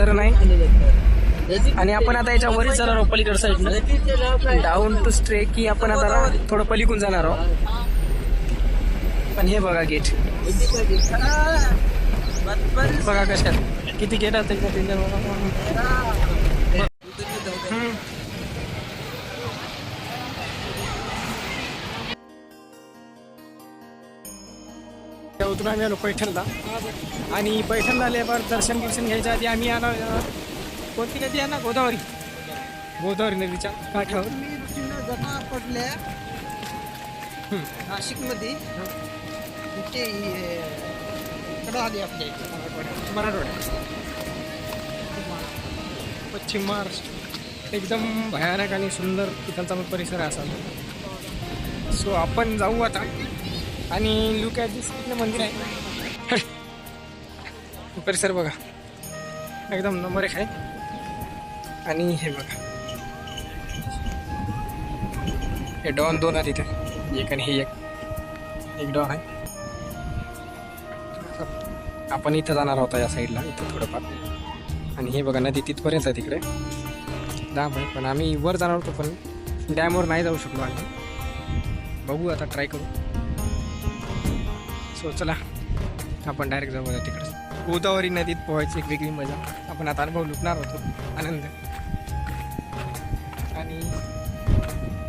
पैठणचा धरण आहे आणि आपण आता याच्या वरच जाणार आहोत पलीकड साईडला डाऊन टू स्ट्रे की आपण आता थोडं पलीकून जाणार आहोत. पण हे बघा गेट बघा कशात. किती गेट असते उतरून आम्ही आलो पैठणला आणि पैठणला आल्यावर दर्शन गिर्शन घ्यायच्या आधी आम्ही आलो कोणती नदी आहे ना? गोदावरी. गोदावरी नदीच्या काठावर. जमा पडल्या. नाशिकमध्ये ते कडं आली आपल्या इथे मराठवाड्यात. पश्चिम महाराष्ट्र. एकदम भयानक आणि सुंदर तिथलचा परिसर आहे असा. सो आपण जाऊ आता. आणि लुक ॲट दिस तिथलं मंदिर आहे. परिसर बघा एकदम नंबर एक आहे. आणि हे बघा. हे डॉन दोन आहेत इथे. एक आणि हे एक. एक डॉन आहे. आपण इथं जाणार होता या साईडला इथं थोडंफार. आणि हे बघा नदी तिथपर्यंत आहे तिकडे. दाम आहे पण आम्ही वर जाणार होतो पण डॅमवर नाही जाऊ शकलो आम्ही. बघू आता ट्राय करू. सो चला आपण डायरेक्ट जाऊ तिकडे. गोदावरी नदीत पोहायची एक वेगळी मजा. आपण आता अनुभव लुटणार होतो आनंद. आणि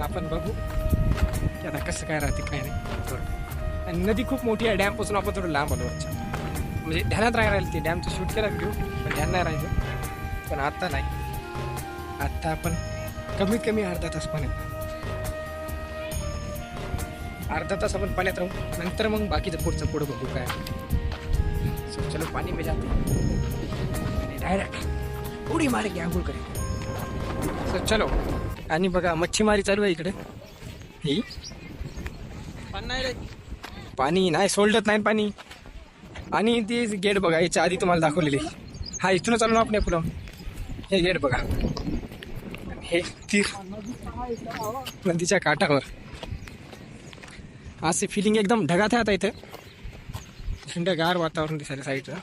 आपण बघू की आता कसं काय राहते काय नाही. थोडं. आणि नदी खूप मोठी आहे डॅमपासून आपण थोडं लांब आलो म्हणजे ध्यानात राहायला राहील ते डॅमचं शूट केला व्हिडिओ पण ध्यान नाही राहिलं. पण आत्ता नाही. आत्ता आपण कमीत कमी अर्धा तास पाण्यात अर्धा तास आपण पाण्यात राहू. नंतर मग बाकीचं पुढचं पुढं बघू काय सो चलो पाणी में जाते. डायरेक्ट उडी मारे की आंघोळ करेल सो चलो. आणि बघा मच्छीमारी चालू आहे इकडे. ही. पाणी नाही सोडत नाही पाणी. आणि ते गेट बघा याच्या आधी तुम्हाला दाखवलेले. हा इथूनच चालू ना आपण पुलावून हे गेट बघा. हे तीर. नदीच्या काठावर. असे फिलिंग एकदम ढगात आहे आता इथं थंडगार वातावरण दिसायला साईडला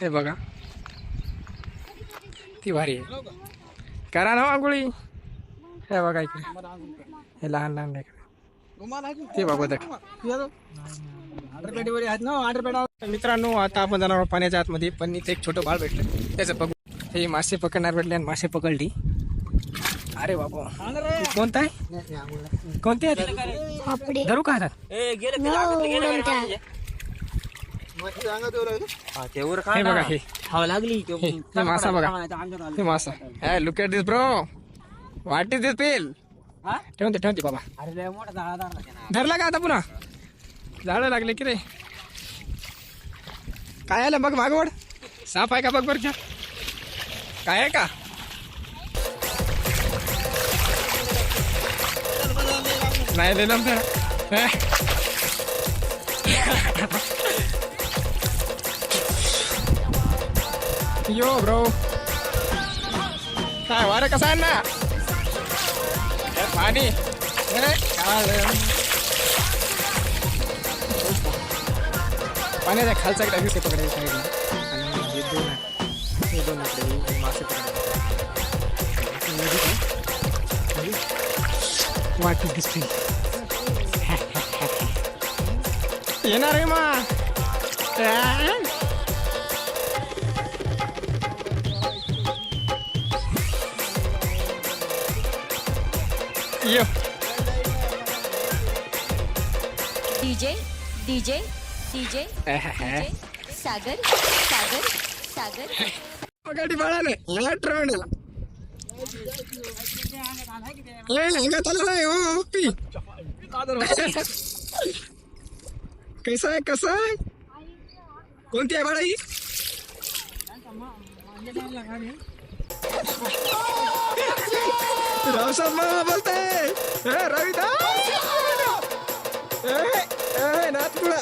हे बघा ती भारी आहे करा ना आंघोळी हे बघा इकडे हे लहान लहान लेकरं. ते बाबा देख मित्रांनो आता आपण जाणार पाण्याच्या आतमध्ये पण इथे एक छोटं बाळ भेटलं त्याचं बघू हे मासे पकडणार भेटले आणि मासे पकडली अरे बाबा. कोणता आहे? कोणते धरू का हातात? हे बघा हे. लागली हे हे मासा बघा. मासा. हे look at this bro what is this पेल ठेवून दे ठेवून दे बाबा. अरे मोठा झाडा धरला धरला का आता पुन्हा? झाडं लागले की रे. काय आलं? बघ मागवड साप आहे का? बघ बरं काय आहे का? नाही दिलं आमचं यो ब्रो काय वारं कसं आहे ना हे पाणी हे काय पाण्याच्या खालचा एक डावीस पकडायची साईडला आणि हे दोन आहे हे दोन इकडे हे मासे पकडायचे वाट दिसते येणार आहे मा. DJ DJ DJ Sagar Sagar Sagar. गाडी बाळाने. लाट रावणीला हो, हो, कैसा आहे कसा आहे कोणती आहे बाळा ही रावसाहेब मामा बोलताय. ए, रविदा! ए, ए, नाथपुडा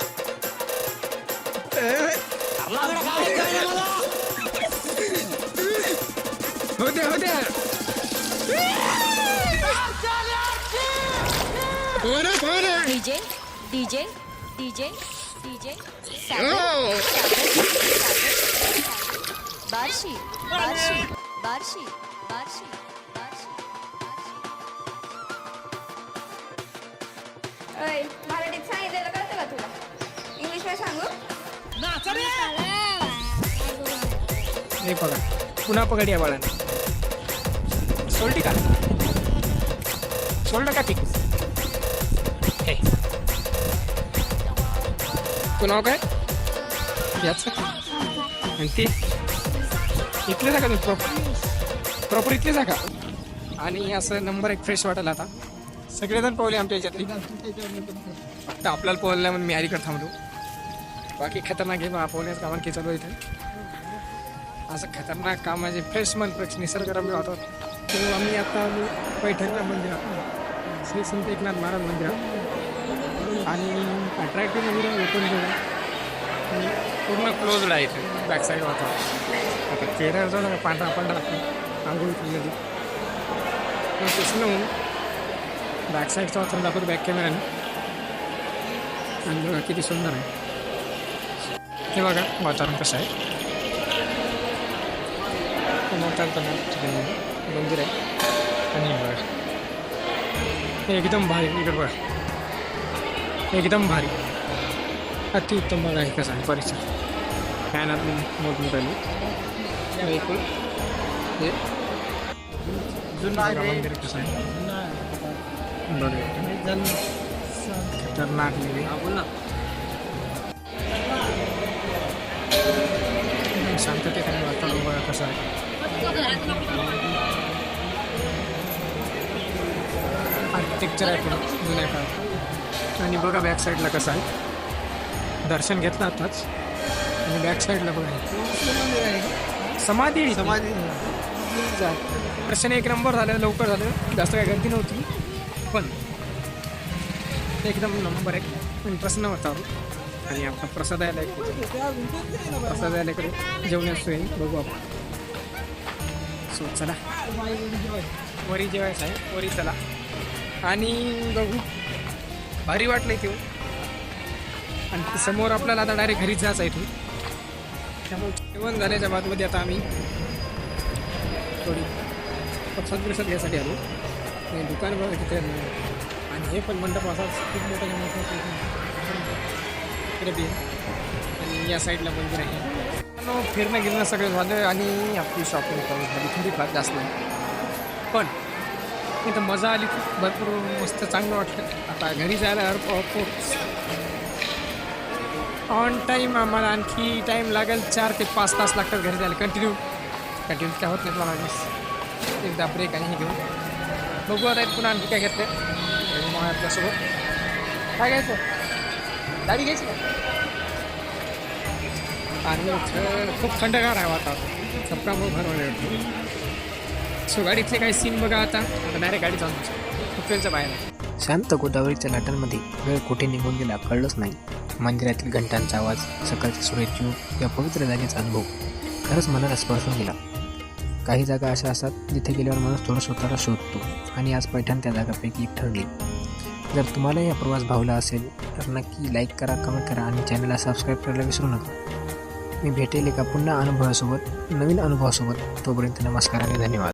होत्या होत्या. पोरं पोरं DJ DJ DJ DJ Sagar Barshi Barshi Barshi Barshi Barshi. अय मराठीत सांगितलेलं कळतं का तुला? इंग्लिशमध्ये सांगू? हे बघा पुन्हा पकड या बाळाने. सोडली का? सोडलं का ती हे तू नाव काय याचं आणि ते इथले जागा तुम्ही प्रॉपर प्रॉपर इथले जागा आणि असं नंबर एक फ्रेश वाटेल आता. सगळेजण पोहले आमच्या याच्यातली. तर आपल्याला पोहल्या म्हणून मी अलीकडे थांबलो. बाकी खतरनाक आहे बा पोहण्याचं कामान की चालू आहे इथे. असं खतरनाक काम म्हणजे फ्रेश मन फ्रेश निसर्गरम्य वाटत तर आम्ही आता पैठणला पैठणच्या मंदिरात. श्री संत एकनाथ महाराज मंदिरात. आणि अट्रॅक्टिव्ह मंदिर ओपन केलं. आणि पूर्ण क्लोजड आहे इथे बॅक साईड वातावरण आता चेहऱ्याचा पांढरा पांढरा आंघोळ केलेली पण तसं बॅक साईडचा वाचून दाखवतो बॅक कॅमेराने आणि बघा किती सुंदर आहे. हे बघा वातावरण कसं आहे. मोठा मंदिर आहे. आणि बघा. एकदम भारी इकडे बघा. एकदम भारी. अतिउत्तम बघा हे कसं आहे परिसर फॅनात मोठमोठ राहिली बिलकुल. हे. मंदिर कसं आहे? बघा खतरनाक म्हणजे एकदम आणि वातावरण बघा कसं आहे. आर्किटेक्चर आहे पुढं जुन्या काळात. आणि बघा बॅक साईडला कसं आहे. दर्शन घेतलं आताच. आणि बॅक साईडला बघा. समाधी. समाधी. दर्शन एक नंबर झालं लवकर झालं. जास्त काही गर्दी नव्हती. पण एकदम नंबर एक प्रसन्न वातावरण. आणि आपला प्रसादालय प्रसादालयाकडे जेवण्यास सोय आहे. बघू आपण. सो चला. वरी जेवायचं आहे. वरी चला. आणि बघू भारी वाटलं इथे आणि ते समोर आपल्याला आता डायरेक्ट घरीच जायचं आहे इथून. त्यामुळे जेवण झाल्याच्या बादमध्ये आता आम्ही थोडी प्रसाद प्रसाद घ्यायसाठी आलो. आणि दुकान बघा तिथे आणि हे पण मंडप असाच खूप मोठा जमाचा आणि या साईडला मंदिर आहे. फिरणं गिरणं सगळं झालं आणि आपली शॉपिंग करून झाली. थोडीफार जास्त नाही. पण इथं मजा आली. खूप भरपूर मस्त चांगलं वाटलं. आता घरी जायला एअरपोर्ट ऑन टाईम आम्हाला आणखी टाईम लागेल. चार ते पाच तास लागतात घरी जायला. कंटिन्यू कंटिन्यू काय होत नाही मला एकदा ब्रेक आणि हे घेऊन. बघू आता पुन्हा आणखी काय घेतलं मग आपल्यासोबत. काय घ्यायचं? गाडी घ्यायची का? आणि खूप थंडगार आहे वातावरण. चपकामुळे भरवले वाटतं सो गाडीतले काही सीन बघा आता. आता डायरेक्ट गाडी चालू हॉटेलच्या बाहेर शांत गोदावरीच्या लाटांमध्ये वेळ कुठे निघून गेला कळलंच नाही. मंदिरातील घंटांचा आवाज सकाळचे सूर्यचूक या पवित्र जागेचा अनुभव खरंच मनाला स्पर्शून गेला. काही जागा अशा असतात जिथे गेल्यावर माणूस थोडं स्वतःला शोधतो आणि आज पैठण त्या जागापैकी एक ठरली. जर तुम्हाला या प्रवास भावला असेल तर नक्की लाईक करा कमेंट करा आणि चॅनलला सबस्क्राईब करायला विसरू नका. मी भेटेल एका पुन्हा अनुभवासोबत नवीन अनुभवासोबत. तोपर्यंत नमस्कार आणि धन्यवाद.